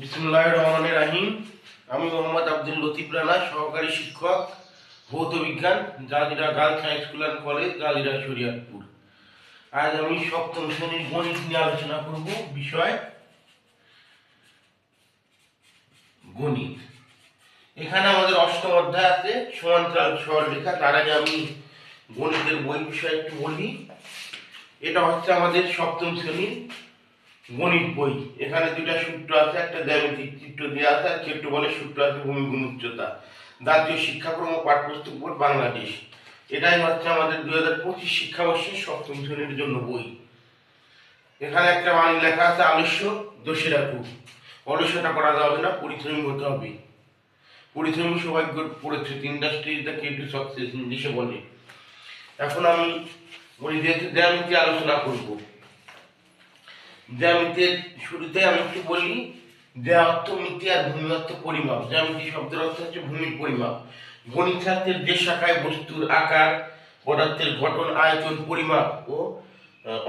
বিসমুল্লাহ রহমানের রাহিম। আমি মোহাম্মদ লতিফ রানা, সহকারী শিক্ষক Zajira girls high school college Shariatpur. আজ আমি সপ্তম শ্রেণির গণিত নিয়ে আলোচনা গণিত। এখানে আমাদের অষ্টম অধ্যায় আছে সমান্তরাল সরলরেখা তার আগে আমি গণিতের বই বিষয়ে একটু বলি। এটা হচ্ছে আমাদের সপ্তম শ্রেণির গণিত বই এখানে দুটা সূত্র আছে, একটা জ্যামিতিক চিত্র দেওয়া আছে, আর বলে সূত্র আছে ভূমি গুণ উচ্চতা। জাতীয় শিক্ষাক্রম ও পাঠ্যপুস্তক বোর্ড বাংলাদেশ। এটাই হচ্ছে আমাদের দুই হাজার পঁচিশ শিক্ষাবর্ষের সপ্তম শ্রেণির জন্য বই। এখানে একটা বাণী লেখা আছে, আলস্য দোষে রাখুক অলস্যতা করা যাবে না, পরিশ্রমী হতে হবে। পরিশ্রমী সৌভাগ্য পড়েছে industry the key to success ইংলিশে বলে। এখন আমি বলি যেহেতু জ্যামিতি আলোচনা করব। জ্যামিতির শুরুতে আমি একটু বলি? যে অর্থ মিতি আর ভূমি অর্থ পরিমাপ। জ্যামিতি শব্দের অর্থ হচ্ছে ভূমির পরিমাপ। গণিত শাস্ত্রের যে শাখায় বস্তুর আকার, পদার্থের গঠন, আয়তন, পরিমাপ ও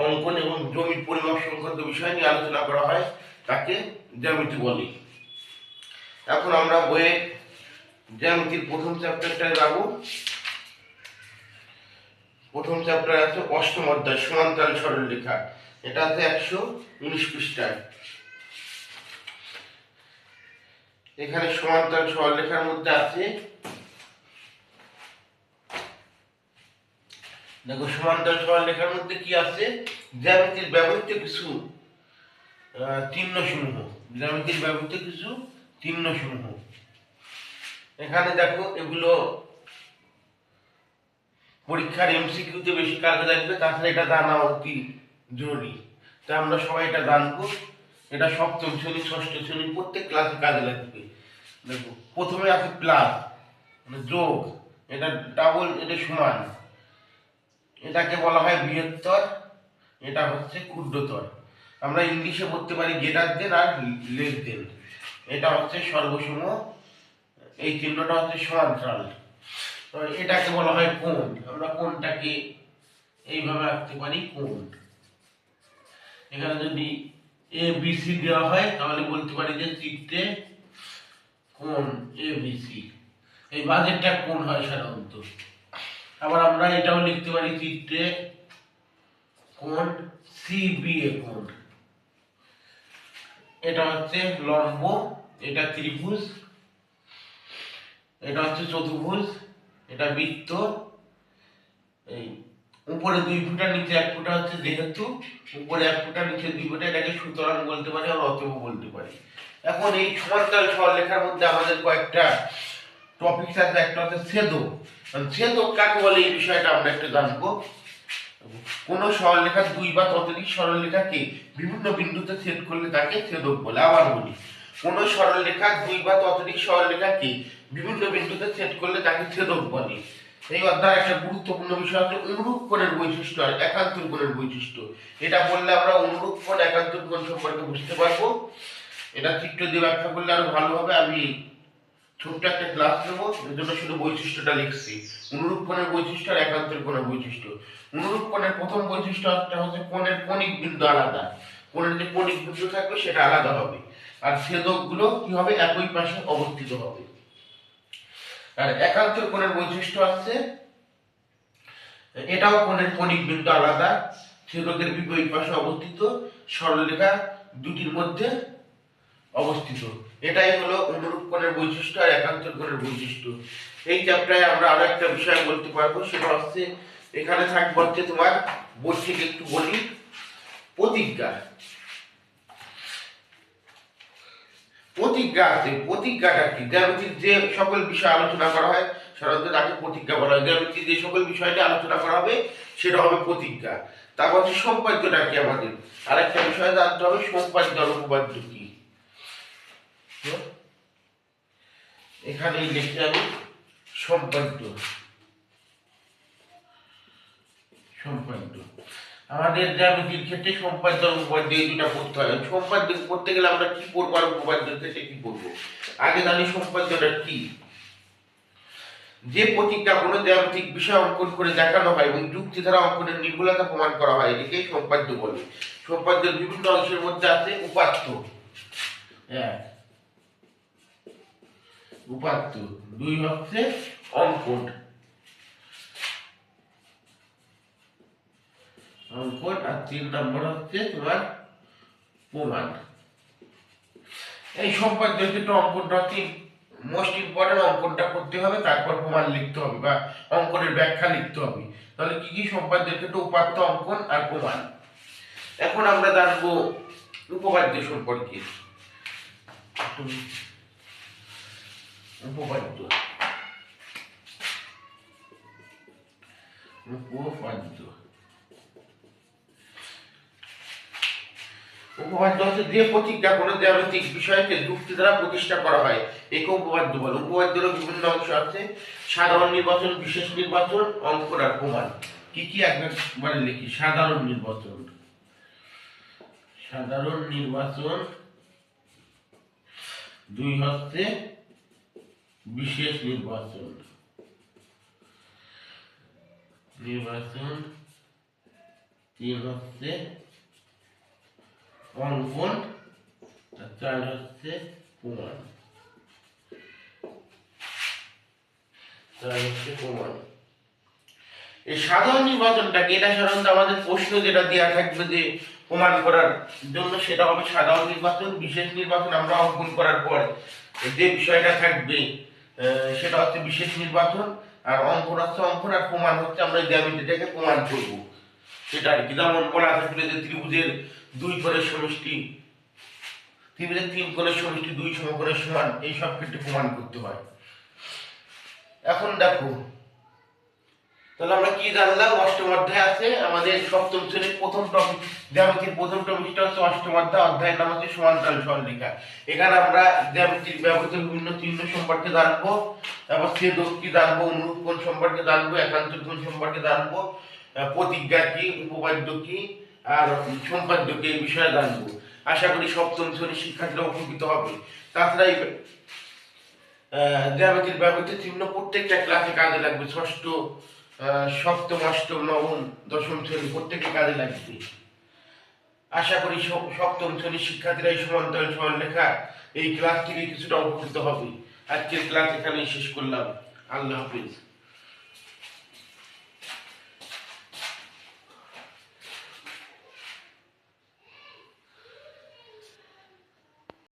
অঙ্কন এবং জমির পরিমাপ সংক্রান্ত বিষয় নিয়ে আলোচনা করা হয়, তাকে জ্যামিতি বলে। এখন আমরা বইয়ে জ্যামিতির প্রথম চ্যাপ্টারটায় যাব। প্রথম চ্যাপ্টার আছে অষ্টম অধ্যায়, সমান্তরাল সরলরেখা। এটা আছে একশো উনিশ পৃষ্ঠায় এখানে সমান্তরাল মধ্যে আছে। দেখো, সমান্তরাল মধ্যে কি আছে? জ্যামিতির ব্যবহৃত কিছু চিহ্ন সমূহ জ্যামিতির ব্যবহৃত কিছু চিহ্ন সমূহ এখানে দেখো, এগুলো পরীক্ষার এমসিকিউতে বেশি কাজে লাগবে তাছাড়া এটা জানা অতি জরুরি। তাই আমরা সবাই এটা জানব। এটা সপ্তম শ্রেণি, ষষ্ঠ শ্রেণি, প্রত্যেক ক্লাসে কাজে লাগবে। দেখো, প্রথমে আছে প্লাস মানে যোগ। এটা ডাবল এটা সমান। এটাকে বলা হয় বৃহত্তর, এটা হচ্ছে ক্ষুদ্রতর আমরা ইংলিশে বলতে পারি গেটার দেন আর লেস দেন এটা হচ্ছে সর্বসম, এই চিহ্নটা হচ্ছে সমান্তরাল। এটাকে বলা হয় কোণ আমরা কোণটাকে এইভাবে আঁকতে পারি কোণ এখানে যদি এ বি সি দেওয়া হয়, তাহলে বলতে পারি যে চিত্রে কোণ এ বি সি এই বাজেটটা কোন হয় সাধারণত। আবার আমরা এটাও লিখতে পারি চিত্রে কোণ সি বি এ কোণ। এটা হচ্ছে লম্ব, এটা ত্রিভুজ, এটা হচ্ছে চতুর্ভুজ, এটা বৃত্ত, এই উপরে দুই ফুটা, নিচে এক ফুটা হচ্ছে যেহেতু, উপরে এক ফুটা, নিচে দুই ফুটা, এটাকে সুতরাং বলতে পারি আর অতএব বলতে পারি। এখন এই সমান্তরাল সরলরেখার মধ্যে আমাদের কয়েকটা টপিক আছে একটা হচ্ছে ছেদক। ছেদক কাকে বলে এই বিষয়টা আমরা একটু জানব। কোন সরলরেখার দুই বা ততোধিক সরলরেখাকে বিভিন্ন বিন্দুতে ছেদ করলে তাকে ছেদক বলে। আবার বলি, কোন সরলরেখার দুই বা ততোধিক সরলরেখাকে বিভিন্ন বিন্দুতে ছেদ করলে তাকে ছেদক বলে। এই অধ্যায় একটা গুরুত্বপূর্ণ বিষয় হচ্ছে অনুরূপ কোণের বৈশিষ্ট্য আর একান্তর কোণের বৈশিষ্ট্য। এটা বললে আমরা অনুরূপ কোণ, একান্তর কোণ সম্পর্কে বুঝতে পারব। এটা চিত্র দিয়ে ব্যাখ্যা করলে আরও ভালো হবে। আমি ছোট্ট একটা ক্লাস নেব জন্য শুধু বৈশিষ্ট্যটা লিখছি। অনুরূপ কোণের বৈশিষ্ট্য আর একান্তর কোণের বৈশিষ্ট্য। অনুরূপ কোণের প্রথম বৈশিষ্ট্যটা হচ্ছে কোণের কণিক বিন্দু আলাদা। কোণের যে কণিক বিন্দু থাকবে, সেটা আলাদা হবে। আর ছেদকগুলো কি হবে? একই পাশে অবস্থিত হবে। আর একান্তর কোণের বৈশিষ্ট্য আছে। এটাও কোণের কণিক বিন্দু আলাদা ছেদকের বিপরীত পাশে অবস্থিত, সরলরেখা দুটির মধ্যে অবস্থিত। এটাই হলো অনুরূপ কোণের বৈশিষ্ট্য আর একান্তর কোণের বৈশিষ্ট্য। এই চ্যাপ্টারে আমরা আরও একটা বিষয় বলতে পারব, সেটা হচ্ছে এখানে থাকবে হচ্ছে তোমার বই থেকে একটু বলি, প্রতিজ্ঞা। প্রতিজ্ঞা আছে প্রতিজ্ঞাটা কি? জ্যামিতির যে সকল বিষয় আলোচনা করা হয় সাধারণত তাকে প্রতিজ্ঞা বলা হয়। জ্যামিতির যে সকল বিষয়টি আলোচনা করা হবে, সেটা হবে প্রতিজ্ঞা। তারপর হচ্ছে সম্পাদ্যটা কি আমাদের? আরেকটা বিষয় জানতে হবে, সম্পাদ্য উপপাদ্য কি? এখানে লিখি আমি সম্পাদ্য। সম্পাদ্য। আমাদের জ্যামিতির ক্ষেত্রে সম্পাদ্য আর উপপাদ্য এই দুটা পড়তে হয় সম্পাদ্য পড়তে গেলে আমরা কি পড়ব আর উপপাদ্যের ক্ষেত্রে কি পড়ব আগে জানি সম্পাদ্যটা কি। যে প্রতিজ্ঞা কোনো জ্যামিতিক বিষয় অঙ্কন করে দেখানো হয় এবং যুক্তি দ্বারা অঙ্কনের নির্ভুলতা প্রমাণ করা হয়, এটাকেই সম্পাদ্য বলে। সম্পাদ্যের বিভিন্ন অংশের মধ্যে আছে উপাত্ত। হ্যাঁ উপাত্ত। দুই হচ্ছে অঙ্কন। অঙ্কন আর তিন নম্বর হচ্ছে তোমার প্রমাণ এই সম্পর্ক যেটা অঙ্কনটা হচ্ছে মোস্ট ইম্পর্টেন্ট অঙ্কনটা করতে হবে, তারপর প্রমাণ লিখতে হবে বা অঙ্কনের ব্যাখ্যা লিখতে হবে। তাহলে কি কি সম্পাদ্য যেটা উপাত্ত অঙ্কন আর প্রমাণ? এখন আমরা জানব উপপাদ্য সম্পর্কে। উপপাদ্য। উপপাদ্য। উপপাদ্য হচ্ছে যে প্রতিজ্ঞা কোনো জ্যামিতিক বিষয়কে যুক্তি দ্বারা প্রতিষ্ঠা করা হয়। একে উপপাদ্য বলে উপপাদ্যেরও বিভিন্ন অংশ আছে। সাধারণ নির্বাচন, বিশেষ নির্বাচন, অঙ্কন আর প্রমাণ। কি কি একবারে লিখি? সাধারণ নির্বাচন। সাধারণ নির্বাচন দুই হচ্ছে বিশেষ নির্বাচন। নির্বাচন তিন হচ্ছে অঙ্কন আর হচ্ছে হচ্ছে এই সাধারণ এটা সাধারণত? আমাদের প্রশ্ন যেটা দেওয়া থাকবে যে প্রমাণ করার জন্য, সেটা হবে সাধারণ নির্বাচন, বিশেষ নির্বাচন, আমরা অঙ্কন করার পর। যে বিষয়টা থাকবে সেটা হচ্ছে বিশেষ নির্বাচন, আর অঙ্কন হচ্ছে অঙ্কন, আর প্রমাণ হচ্ছে আমরা জ্যামিতিটাকে প্রমাণ করব। সেটা আর কি, যেমন বলা থাকলে যে ত্রিভুজের দুই কোণের সমষ্টি। ত্রিভুজের তিন করে সমষ্টি, দুই সমকোণের সমান, এই সব ক্ষেত্রে প্রমাণ করতে হয়। এখন দেখো, তাহলে আমরা কি জানলাম? অষ্টম অধ্যায় আছে, আমাদের সপ্তম শ্রেণির প্রথম টপিক। জ্যামিতির প্রথম টপিকটা হচ্ছে অষ্টম অধ্যায়, অধ্যায়ের নাম হচ্ছে সমান্তরাল সরলরেখা এখানে আমরা জ্যামিতির ব্যবহৃত বিভিন্ন চিহ্ন সম্পর্কে জানব, তারপর ছেদক কি জানব, অনুরূপ সম্পর্কে জানব একান্ত সম্পর্কে জানব প্রতিজ্ঞা কি, উপপাদ্য কি আর সম্পাদ্য এই বিষয়ে জানব। আশা করি সপ্তম শ্রেণির শিক্ষার্থীরা উপকৃত হবে। তাছাড়া এই জ্যামিতির ব্যবহৃত চিহ্ন প্রত্যেকটা ক্লাসে কাজে লাগবে ষষ্ঠ সপ্তম, অষ্টম, নবম, দশম শ্রেণি প্রত্যেকটা কাজে লাগবে। আশা করি সপ্তম শ্রেণির শিক্ষার্থীরা এই সমান্তরাল সরলরেখা এই ক্লাস থেকে কিছুটা উপকৃত হবে। আজকের ক্লাস এখানেই শেষ করলাম। আল্লাহ হাফিজ।